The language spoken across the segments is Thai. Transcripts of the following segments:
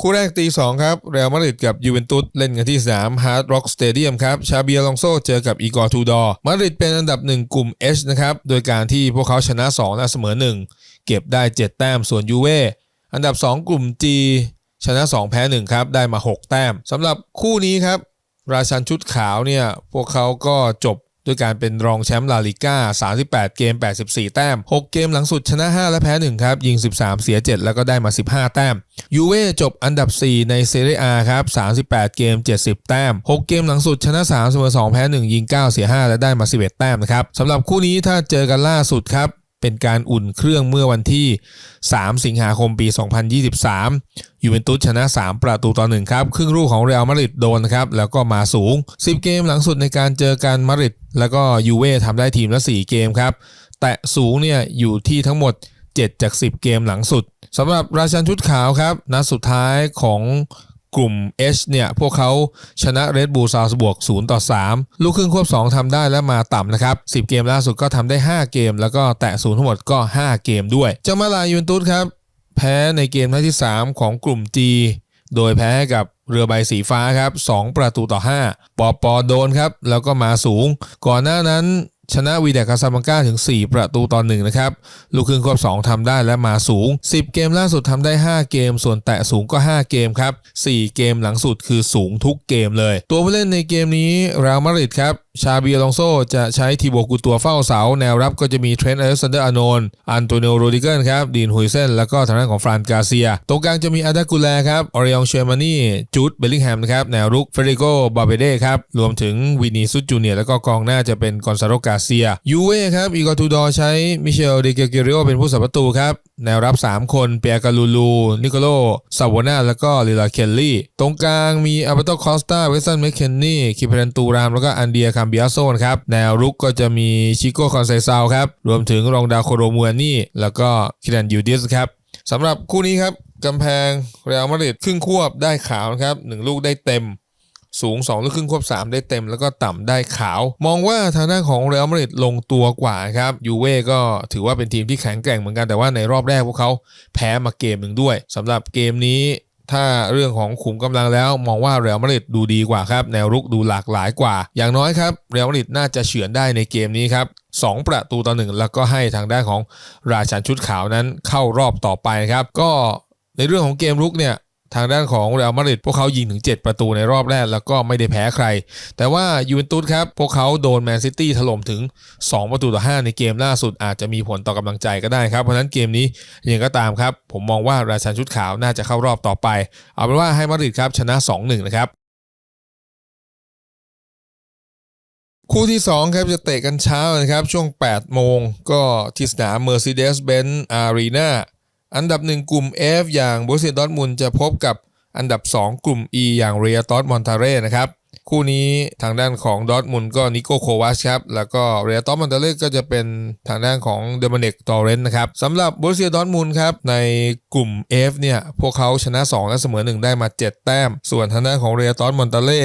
คู่แรกตีสองครับเรอัลมาดริดกับยูเวนตุสเล่นกันที่สนามฮาร์ดร็อกสเตเดียมครับชาเบียลองโซเจอกับอีกอร์ทูดอร์มาดริดเป็นอันดับหนึ่งกลุ่ม H นะครับโดยการที่พวกเขาชนะ2และเสมอ 1 เก็บได้ 7 แต้มส่วนยูเว่อันดับ 2 กลุ่ม G ชนะ 2 แพ้ 1 ครับ ได้มา 6 แต้มสำหรับคู่นี้ครับ ราชันชุดขาวเนี่ย พวกเขาก็จบ ด้วยการเป็นรองแชมป์ลาลิก้า 38 เกม 84 แต้ม 6 เกมหลังสุดชนะ 5 และแพ้ 1 ครับ ยิง 13 เสีย 7 แล้วก็ได้มา 15 แต้ม ยูเว่จบอันดับ 4 ในเซเรียอาครับ 38 เกม 70 แต้ม 6 เกมหลังสุดชนะ3เสมอ2แพ้ 1 ยิง 9 เสีย 5 และได้มา 11 แต้มนะครับสำหรับคู่นี้ถ้าเจอกันล่าสุดครับ เป็นการอุ่นเครื่องเมื่อวันที่ 3 สิงหาคมปี 2023 ยูเวนตุสชนะ 3 ประตูต่อ1ครับ ครึ่งลูกของเรอัลมาดริดโดนนะครับ แล้วก็มาสูง 10 เกมหลังสุดในการเจอกันมาดริดแล้วก็ยูเว่ทำได้ทีมละ 4 เกมครับ แต่สูงเนี่ยอยู่ที่ทั้งหมด 7 จาก 10 เกมหลังสุดสำหรับราชันชุดขาวครับนัดสุดท้ายของ กลุ่ม H เนี่ย พวกเขาชนะเรดบู l ซาวส์บวก 0 ต่อ 3 ลูกครึ่งควบ 2ทำได้และมาต่ำนะครับ 10 เกมล่าสุดก็ทำได้ 5 เกม แล้วก็แตะศูนย์ทั้งหมดก็ 5 เกมด้วยเจ้ามาลายูเวนตุสครับ แพ้ในเกมนัดที่ 3 ของกลุ่ม G โดยแพ้กับเรือใบสีฟ้าครับ 2 ประตูต่อ 5 ปอปอโดนครับ แล้วก็มาสูง ก่อนหน้านั้น ชนะวีเดกาซาบังกาถึง 4 ประตูต่อ1นะครับ ลูกครึ่งควบ2ทำได้และมาสูง 10 เกมล่าสุดทำได้ 5 เกม ส่วนแตะสูงก็ 5 เกมครับ 4 เกมหลังสุดคือสูงทุกเกมเลย ตัวผู้เล่นในเกมนี้ ราวมาริดครับ ชาบียลองโซจะใช้ทีโบกูตัวเฝ้าเสา แนวรับก็จะมีเทรนต์อเล็กซานเดอร์อานนอันโตเนโรดิเกนครับดีนฮุยเซนแล้วก็ทางด้านของฟรานกาเซีย ตรงกลางจะมีอาดากูแลครับออริองเชมานี่จูดเบลลิงแฮมนะครับแนวรุกเฟรดิโกบาเบเด้ครับรวมถึงวินีซุจูเนียแล้วก็กองหน้าจะเป็นกอนซาโรกาเซียยูเว่ครับอีกอร์ทูดอใช้มิเชลเดเกเกริโอเป็นผู้สับประตูครับแนวรับ 3 คนเปียกาลูลู นิโคโลซาวนาแล้วก็ลิลาเคลลี่ ตรงกลางมีอัลเบโตคอสตาเวสันเมคเคนนี่คิเพรนตูรามแล้วก็อันเดียคัมเบิอาโซนครับแนวรุกก็จะมีชิโก้คอนเซซาวครับรวมถึงรองดาวโคโรมัวนี่ แล้วก็คิรันยูดิสครับสำหรับคู่นี้ครับกำแพงเรอัลมาดริดครึ่งควบได้ขาวนะครับหนึ่งลูกได้เต็มสูง2ลูกครึ่งควบ 3 ได้เต็มแล้วก็ต่ำได้ขาว มองว่าทางด้านของเรอัลมาดริดลงตัวกว่าครับยูเว่ก็ถือว่าเป็นทีมที่แข็งแกร่งเหมือนกันแต่ว่าในรอบแรกพวกเขาแพ้มาเกมหนึ่งด้วยสำหรับเกมนี้ ถ้าเรื่องของขุมกำลังแล้วมองว่าเรอัลมาดริดดูดีกว่าครับแนวรุกดูหลากหลายกว่า อย่างน้อยครับเรอัลมาดริดน่าจะเฉือนได้ในเกมนี้ครับสองประตูต่อหนึ่งแล้วก็ให้ทางด้านของราชันชุดขาวนั้นเข้ารอบต่อไปครับ ก็ในเรื่องของเกมรุกเนี่ย ทางด้านของเรอัลมาดริดพวกเขายิงถึง 7 ประตูในรอบแรก แล้วก็ไม่ได้แพ้ใคร แต่ว่ายูเวนตุสครับ พวกเขาโดนแมนซิตี้ถล่มถึง 2 ประตูต่อ 5 ในเกมล่าสุดอาจจะมีผลต่อกำลังใจก็ได้ครับ เพราะฉะนั้นเกมนี้ยังก็ตามครับ ผมมองว่าราชันชุดขาวน่าจะเข้ารอบต่อไป เอาเป็นว่าให้มาดริดครับชนะ 2-1 นะครับคู่ที่2ครับจะเตะกันเช้านะครับ ช่วง 8 โมง ก็ที่สนาม Mercedes-Benz Arena อันดับ 1 กลุ่ม F อย่างบ o เซียดอ t มุนจะพบกับอันดับ 2 กลุ่ม E อย่างเรียตอสมอนทาเร่นะครับ คู่นี้ทางด้านของดอ t มุนก็นิโกโควาชครับ แล้วก็เรียตอสมอนทาเร่ก็จะเป็นทางด้านของเดมเนกตอเรนนะครับสำหรับบ o เซียดอ t มุนครับ ในกลุ่ม F เนี่ยพวกเขาชนะ 2 และเสมอ 1 ได้มา 7 แต้ม ส่วนทางด้านของเรียตอสมอนทาเร่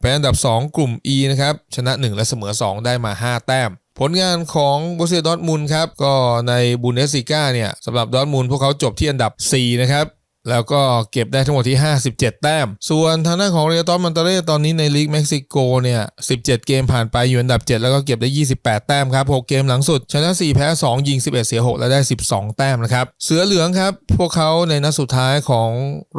เป็นอันดับ 2 กลุ่ม E นะครับชนะ 1 และเสมอ 2 ได้มา 5 แต้ม ผลงานของโบเซียดอทมุนด์ครับก็ในบูนเดสซิก้าเนี่ยสำหรับดอทมุนด์พวกเขาจบที่อันดับ 4 นะครับแล้วก็เก็บได้ทั้งหมดที่ 57 แต้ม ส่วนทางด้านของเรอัลตอมอนตาเร่ตอนนี้ในลีกเม็กซิโกเนี่ย 17 เกมผ่านไปอยู่อันดับ 7 แล้วก็เก็บได้ 28 แต้มครับ 6 เกมหลังสุด ชนะ 4 แพ้ 2 ยิง 11 เสีย 6 และได้ 12 แต้มนะครับ เสือเหลืองครับ พวกเขาในนัดสุดท้ายของ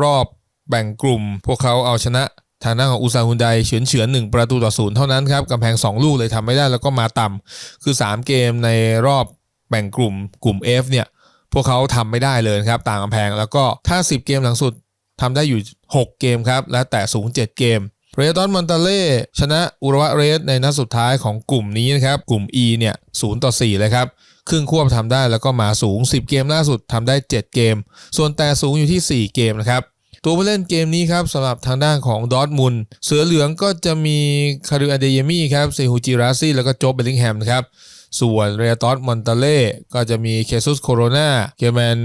รอบแบ่งกลุ่ม พวกเขาเอาชนะ ทางด้านของอุซาฮุนไดเฉือนเฉือนหนึ่งประตูต่อศูนย์เท่านั้นครับกำแพง 2 ลูกเลยทำไม่ได้แล้วก็มาต่ำคือ 3 เกมในรอบแบ่งกลุ่มกลุ่ม F เนี่ยพวกเขาทำไม่ได้เลยครับต่างกำแพงแล้วก็ถ้า 10 เกมหลังสุดทำได้อยู่ 6 เกมครับ และแต่สูง 7 เกมเรตอนมอนตาเล่ชนะอุรวะเรสในนัดสุดท้ายของกลุ่มนี้นะครับกลุ่ม E เนี่ย0ต่อ4เลยครับครึ่งควบทำได้แล้วก็มาสูง 10 เกมล่าสุดทำได้ 7 เกม ส่วนแต่สูงอยู่ที่ 4 เกมนะครับ ตัวผู้เล่นเกมนี้ครับสำหรับทางด้านของดอร์ทมุนเสือเหลืองก็จะมีคาริอเดยมี่ครับเซฮูจิราซี่แล้วก็โจบเบลลิงแฮมนะครับ ส่วนเรตอสมอนตาเล่ก็จะมีเคซุสโคโรนาเกแมน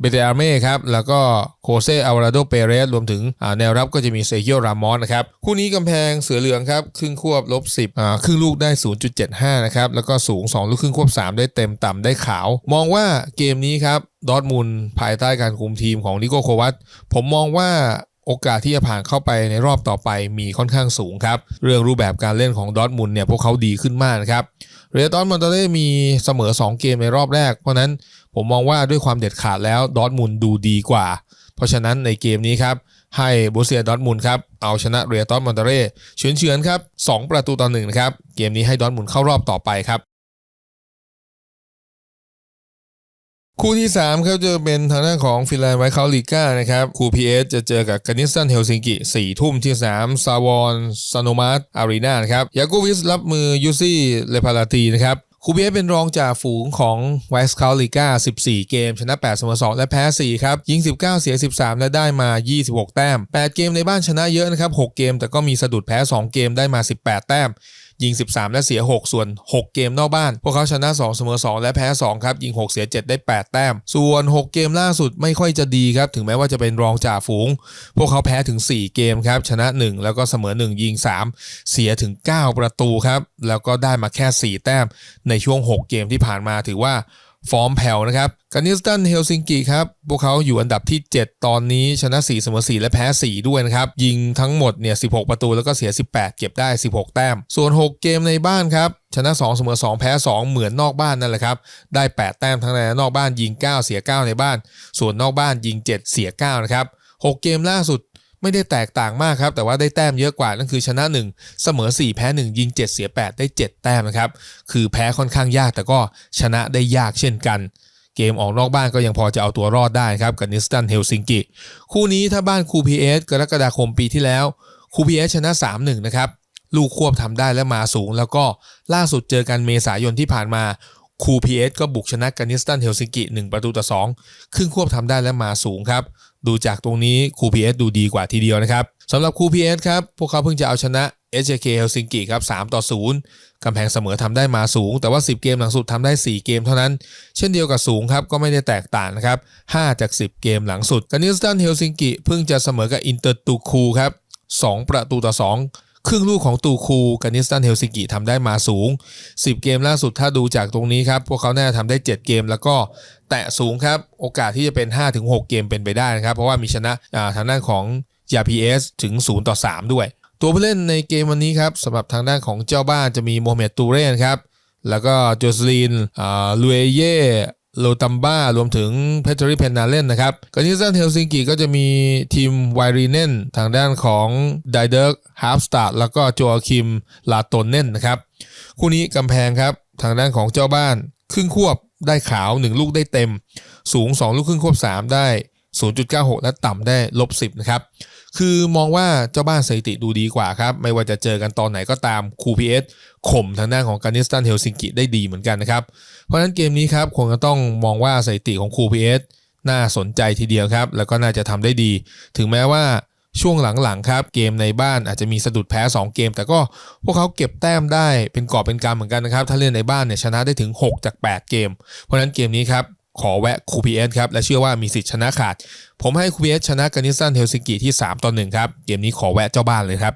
เบเตอาร์เม่ครับ แล้วก็โคเซอัลวาโดเปเรส รวมถึงแนวรับก็จะมีเซเกียรามอสนะครับ คู่นี้กำแพงเสือเหลืองครับ ครึ่งควบลบ 10อ่าครึ่งลูกได้ 0.75 นะครับ แล้วก็สูง 2 ลูกครึ่งควบ 3 ได้เต็มต่ำได้ขาว มองว่าเกมนี้ครับ ดอทมุนด์ภายใต้การคุมทีมของนิโกโควัตผมมองว่าโอกาสที่จะผ่านเข้าไปในรอบต่อไปมีค่อนข้างสูงครับ เรื่องรูปแบบการเล่นของดอทมุนด์เนี่ยพวกเขาดีขึ้นมากนะครับ เรอัลตอนมอนตเล่มีเสมอ 2 เกมในรอบแรก เพราะนั้นผมมองว่าด้วยความเด็ดขาดแล้วดอทมุนด์ดูดีกว่า เพราะฉะนั้นในเกมนี้ครับ ให้บูเซียดอร์ทมุนด์ครับ เอาชนะเรอัลตอนมอนตเล่เฉือนเฉือนๆครับ 2 ประตูต่อหนึ่งนะครับ เกมนี้ให้ดอทมุนด์เข้ารอบต่อไปครับ คู่ที่ 3 ครับจะเป็นทางด้านของฟินแลนด์ไวท์คาลิก้านะครับคู่ PS จะเจอกับกานิสตันเฮลซิงกิ4ทุ่มที่สามซาวอนซานโนมาร์อารีนานครับยากูวิสรับมือยูซี่เลพาราตีนะครับคูเบียเป็นรองจ่าฝูงของไวส์คาลิก้า14 เกม ชนะ8เสมอ2และแพ้ 4 ครับ ยิง 19 เสีย 13 และได้มา 26 แต้ม 8 เกมในบ้านชนะเยอะนะครับ 6 เกมแต่ก็มีสะดุดแพ้ 2 เกมได้มา 18 แต้ม ยิง 13 และเสีย 6 ส่วน 6 เกมนอกบ้าน พวกเขาชนะ 2 เสมอ 2 และแพ้ 2 ครับ ยิง 6 เสีย 7 ได้ 8 แต้ม ส่วน 6 เกมล่าสุดไม่ค่อยจะดีครับ ถึงแม้ว่าจะเป็นรองจ่าฝูง พวกเขาแพ้ถึง 4 เกมครับ ชนะ 1 แล้วก็เสมอ 1 ยิง 3 เสียถึง 9 ประตูครับ แล้วก็ได้มาแค่ 4 แต้มในช่วง 6 เกมที่ผ่านมาถือว่า ฟอร์มแผ่วนะครับกานิสตันเฮลซิงกิครับพวกเขาอยู่อันดับที่ 7 ตอนนี้ชนะ 4 เสมอ 4 และแพ้ 4 ด้วยนะครับ ยิงทั้งหมดเนี่ย16 ประตูแล้วก็เสีย 18 เก็บได้ 16 แต้ม ส่วน 6 เกมในบ้านครับ ชนะ 2 เสมอ 2 แพ้ 2 เหมือนนอกบ้านนั่นแหละครับ ได้ 8 แต้มทั้งในและนอกบ้านยิง 9 เสีย 9 ในบ้าน ส่วนนอกบ้านยิง 7 เสีย 9 นะครับ 6 เกมล่าสุด ไม่ได้แตกต่างมากครับ แต่ว่าได้แต้มเยอะกว่านั่นคือชนะ 1 เสมอ 4 แพ้ 1 ยิง 7 เสีย 8 ได้ 7 แต้มนะครับ คือแพ้ค่อนข้างยากแต่ก็ชนะได้ยากเช่นกัน เกมออกนอกบ้านก็ยังพอจะเอาตัวรอดได้ครับกับนิสตันเฮลซิงกิคู่นี้ถ้าบ้านคูพีเอสกรกฎาคมปีที่แล้วคูพีเอสชนะ 3-1 นะครับลูกควบทำได้และมาสูง แล้วก็ล่าสุดเจอกันเมษายนที่ผ่านมา คูพีเอสก็บุกชนะกันนิสตันเฮลซิงกิ1ประตูต่อ2ครึ่งควบทำได้และมาสูงครับ ดูจากตรงนี้คูพีเอสดูดีกว่าทีเดียวนะครับสำหรับคูพีเอสครับ พวกเขาเพิ่งจะเอาชนะ SJK เฮลซิงกิครับ3ต่อ 0กำแพงเสมอทำได้มาสูง แต่ว่า 10 เกมหลังสุดทำได้ 4 เกมเท่านั้น เช่นเดียวกับสูงครับ ก็ไม่ได้แตกต่างนะครับ 5 จาก 10 เกมหลังสุดกานิสตันเฮลซิงกิเพิ่งจะเสมอกับอินเตอร์ตูคูครับ2ประตูต่อ 2 ครึ่งลูกของตูคูกานิสตันเฮลซิกิทำได้มาสูง 10 เกมล่าสุดถ้าดูจากตรงนี้ครับ พวกเขาแน่ทำได้ 7 เกมแล้วก็แตะสูงครับ โอกาสที่จะเป็น 5-6 เกมเป็นไปได้นะครับ เพราะว่ามีชนะทางด้านของ YPS ถึง 0 ต่อ 3 ด้วย ตัวผู้เล่นในเกมวันนี้ครับสำหรับทางด้านของเจ้าบ้านจะมีโมเมดตูเรนครับแล้วก็โจสลินลูเอเย่ โลตัมบ้ารวมถึงเพเทอริเพนนาเลนนะครับกานิสันเฮลซิงกิก็จะมีทีมไวรีเนนทางด้านของไดเดิร์กฮาร์ฟสตาร์แล้วก็โจอาคิมลาโตนเนนนะครับคู่นี้กำแพงครับทางด้านของเจ้าบ้านครึ่งควบได้ขาว 1 ลูกได้เต็ม สูง 2 ลูกครึ่งควบ 3 ได้ 0.96 และต่ำได้ลบ10นะครับ คือมองว่าเจ้าบ้านสถิติดูดีกว่าครับ ไม่ว่าจะเจอกันตอนไหนก็ตามคูพีเอสข่มทางด้านของกานิสตันเฮลซิงกิได้ดีเหมือนกันนะครับ เพราะฉะนั้นเกมนี้ครับคงจะต้องมองว่าสถิติของคูพีเอสน่าสนใจทีเดียวครับ แล้วก็น่าจะทำได้ดี ถึงแม้ว่าช่วงหลังๆครับ เกมในบ้านอาจจะมีสะดุดแพ้ 2 เกม แต่ก็พวกเขาเก็บแต้มได้เป็นกอบเป็นกำเหมือนกันนะครับ ถ้าเล่นในบ้านเนี่ยชนะได้ถึง 6 จาก 8 เกม เพราะฉะนั้นเกมนี้ครับ ขอแวะคูพีเอสครับ และเชื่อว่ามีสิทธิ์ชนะขาด ผมให้คูพีเอสชนะกานิสตันเฮลซิงกิที่ 3 ต่อ 1 ครับ เกมนี้ขอแวะเจ้าบ้านเลยครับ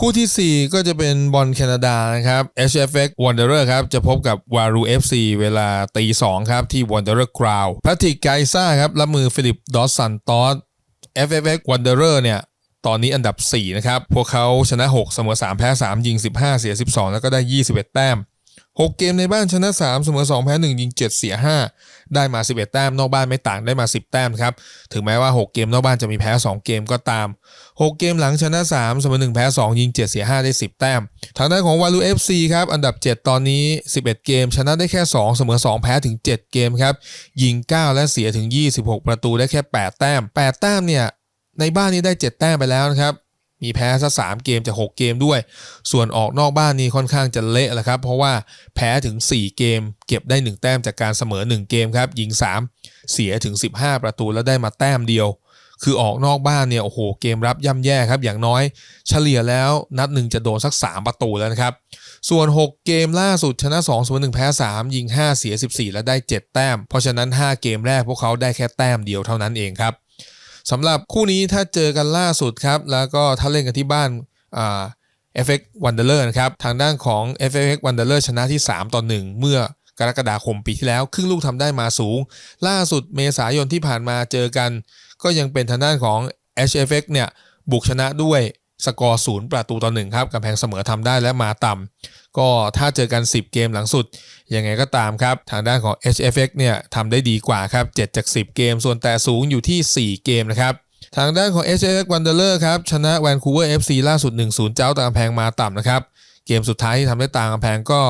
คู่ทีสี่4 ก็จะเป็นบอลแคนาดานะครับ HFX Wanderer ครับ จะพบกับ Waru FC เวลาตี2ครับ ที่ Wanderer Ground แพทริกไกซ่าครับรับมือฟิลิปดอสซันตอส FFX Wanderer เนี่ยตอนนี้อันดับ 4 นะครับ พวกเขาชนะ 6 เสมอ 3 แพ้ 3 ยิง 15 เสีย 12 แล้วก็ได้ 21 แต้ม 6 เกมในบ้านชนะ 3 เสมอ2แพ้1ยิง 7 เสีย 5 ได้มา 11 แต้มนอกบ้านไม่ต่างได้มา 10 แต้มครับถึงแม้ว่า 6 เกมนอกบ้านจะมีแพ้ 2 เกมก็ตาม 6 เกมหลังชนะ 3 เสมอ1แพ้2ยิง 7 เสีย 5 ได้ 10 แต้ม ทางด้านของวาลู FC ครับอันดับ 7 ตอนนี้ 11 เกม ชนะได้แค่ 2 เสมอ 2 แพ้ถึง 7 เกมครับยิง 9 และเสียถึง 26 ประตูได้แค่ 8 แต้ม 8 แต้มเนี่ยในบ้านนี้ได้ 7 แต้มไปแล้วนะครับ มีแพ้ซะ3เกมจาก6เกมด้วย ส่วนออกนอกบ้านนี่ค่อนข้างจะเละแหละครับ เพราะว่าแพ้ถึง 4 เกม เก็บได้ 1 แต้มจากการเสมอ 1 เกมครับ ยิง 3 เสียถึง 15 ประตูแล้วได้มาแต้มเดียว คือออกนอกบ้านเนี่ยโอ้โหเกมรับย่ำแย่ครับ อย่างน้อย เฉลี่ยแล้วนัดหนึ่งจะโดนสัก 3 ประตูแล้วนะครับ ส่วน 6 เกมล่าสุดชนะ2 0 1แพ้ 3 ยิง 5 เสีย 14 และได้ 7 แต้ม เพราะฉะนั้น 5 เกมแรกพวกเขาได้แค่แต้มเดียวเท่านั้นเองครับ สำหรับคู่นี้ถ้าเจอกันล่าสุดครับ แล้วก็ถ้าเล่นกันที่บ้านอ่า FX Wanderer นะครับ ทางด้านของ FX Wanderer ชนะที่ 3 ต่อ 1 เมื่อกรกฎาคมปีที่แล้ว ครึ่งลูกทำได้มาสูง ล่าสุดเมษายนที่ผ่านมาเจอกัน ก็ยังเป็นทางด้านของ HFX เนี่ยบุกชนะด้วยสกอร์ศูนย์ประตูต่อหนึ่งครับกำแพงเสมอทำได้และมาต่ำ ก็ถ้าเจอกัน 10 เกมหลังสุด ยังไงก็ตามครับ ทางด้านของ HFX เนี่ยทำได้ดีกว่าครับ 7 จาก 10 เกม ส่วนแต่สูงอยู่ที่ 4 เกมนะครับทางด้านของ HFX Wanderer ครับ ชนะ Vancouver FC ล่าสุด 1-0 เจ้าตามแพงมาต่ำนะครับ เกมสุดท้ายที่ทำได้ตามแพงก็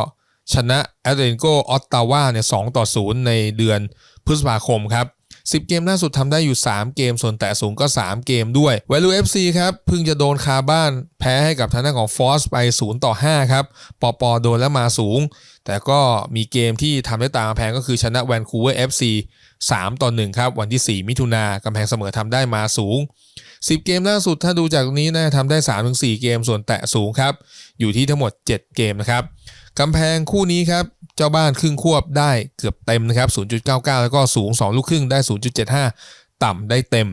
ชนะ a t l e t i c o Ottawa เนี่ย2ต่อ 0 ในเดือนพฤษภาคมครับ 10 เกมล่าสุดทำได้อยู่ 3 เกม ส่วนแต่สูงก็ 3 เกมด้วย Value FC ครับเพิ่งจะโดนคาบ้าน แพ้ให้กับทางด้านของ Force ไป 0 ต่อ 5 ครับ ปอปอโดนแล้วมาสูง แต่ก็มีเกมที่ทำได้ตามแพงก็คือชนะ Vancouver FC 3 ต่อ 1 ครับ วันที่ 4 มิถุนากำแพงเสมอทำได้มาสูง 10 เกมล่าสุดถ้าดูจากตรงนี้นะทำได้ 3-4 เกมส่วนแตะสูงครับ อยู่ที่ทั้งหมด 7 เกมนะครับ กำแพงคู่นี้ครับเจ้าบ้านครึ่งควบได้เกือบเต็มนะครับ 0.99 แล้วก็สูง 2 ลูกครึ่งได้ 0.75 ต่ำได้เต็ม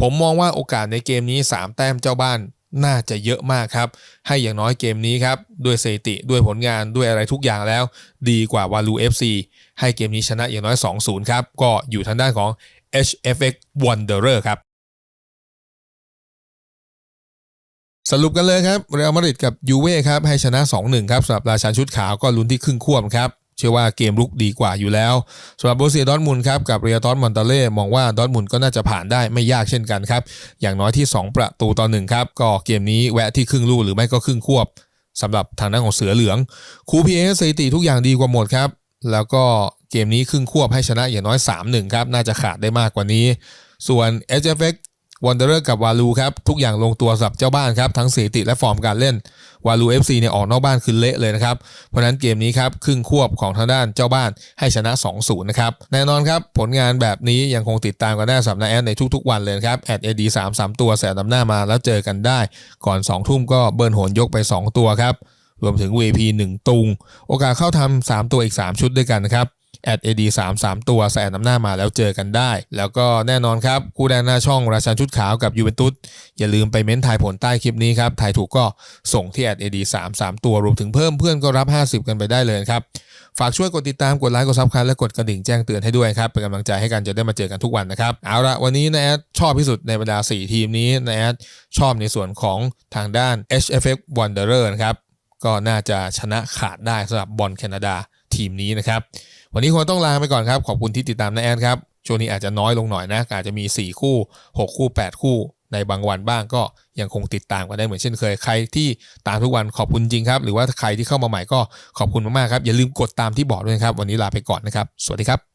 ผมมองว่าโอกาสในเกมนี้ 3 แต้มเจ้าบ้านน่าจะเยอะมากครับ ให้อย่างน้อยเกมนี้ครับ ด้วยสถิติด้วยผลงานด้วยอะไรทุกอย่างแล้ว ดีกว่าวาลู FC ให้เกมนี้ชนะอย่างน้อย 2-0 ครับ ก็อยู่ทางด้านของ HFX Wanderer ครับ สรุปกันเลยครับเรอัลมาดริดกับยูเว่ครับให้ชนะ 2-1 ครับสำหรับราชันชุดขาวก็ลุ้นที่ครึ่งควบครับเชื่อว่าเกมลุกดีกว่าอยู่แล้วสำหรับโบเซียดอร์ทมุนครับกับเรียตอนมอนตาเล่มองว่าดอร์ทมุนก็น่าจะผ่านได้ไม่ยากเช่นกันครับ อย่างน้อยที่ 2 ประตูต่อหนึ่งครับ ก็เกมนี้แวะที่ครึ่งลูกหรือไม่ก็ครึ่งควบสำหรับทางด้านของเสือเหลืองคูพีเอสถิติทุกอย่างดีกว่าหมดครับ แล้วก็เกมนี้ครึ่งควบให้ชนะอย่างน้อย 3-1 ครับ น่าจะขาดได้มากกว่านี้ ส่วน HFX วันเดอร์กับวาลูครับ ทุกอย่างลงตัวสำหรับเจ้าบ้านครับ ทั้งสถิติและฟอร์มการเล่นวาลู FC เนี่ยออกนอกบ้านคือเละเลยนะครับ เพราะนั้นเกมนี้ครับครึ่งควบของทางด้านเจ้าบ้านให้ชนะ 2-0 นะครับ แน่นอนครับ ผลงานแบบนี้ยังคงติดตามกันได้สำหรับนแอดในทุกๆวันเลยครับแอดเอดีสามสามตัวแสนนำหน้ามาแล้วเจอกันได้ ก่อน 2 ทุ่มก็เบิร์นโหนยกไป 2 ตัวครับรวมถึง VP 1 ตุง โอกาสเข้าทำ3ตัวอีก 3 ชุดด้วยกันนะครับ แอด AD 3 3ตัวใส่แอำหน้ามาแล้วเจอกันได้ แล้วก็แน่นอนครับคู่แดนหน้าช่องราชันชุดขาวกับยูเวนตุสอย่าลืมไปเม้นทายผลใต้คลิปนี้ครับทายถูกก็ส่งที่แอด AD 3 3ตัวรวมถึงเพิ่มเพื่อนก็รับ 50 กันไปได้เลยครับฝากช่วยกดติดตามกดไลค์กดซับสไครต์และกดกระดิ่งแจ้งเตือนให้ด้วยครับ เป็นกำลังใจให้กันจะได้มาเจอกันทุกวันนะครับ เอาละวันนี้นะแอดชอบที่สุดในบรรดา 4 ทีมนี้นะแอดชอบในส่วนของทางด้าน HFX Wanderer นะครับ ก็น่าจะชนะขาดได้สำหรับบอลแคนาดา ทีมนี้นะครับ วันนี้คงต้องลาไปก่อนครับ ขอบคุณที่ติดตามนะแอนครับ ช่วงนี้อาจจะน้อยลงหน่อยนะอาจจะมี 4 คู่ 6 คู่ 8 คู่ ในบางวันบ้างก็ยังคงติดตามกันได้เหมือนเช่นเคย ใครที่ตามทุกวันขอบคุณจริงครับ หรือว่าใครที่เข้ามาใหม่ก็ขอบคุณมากๆครับ อย่าลืมกดตามที่บอกด้วยนะครับ วันนี้ลาไปก่อนนะครับ สวัสดีครับ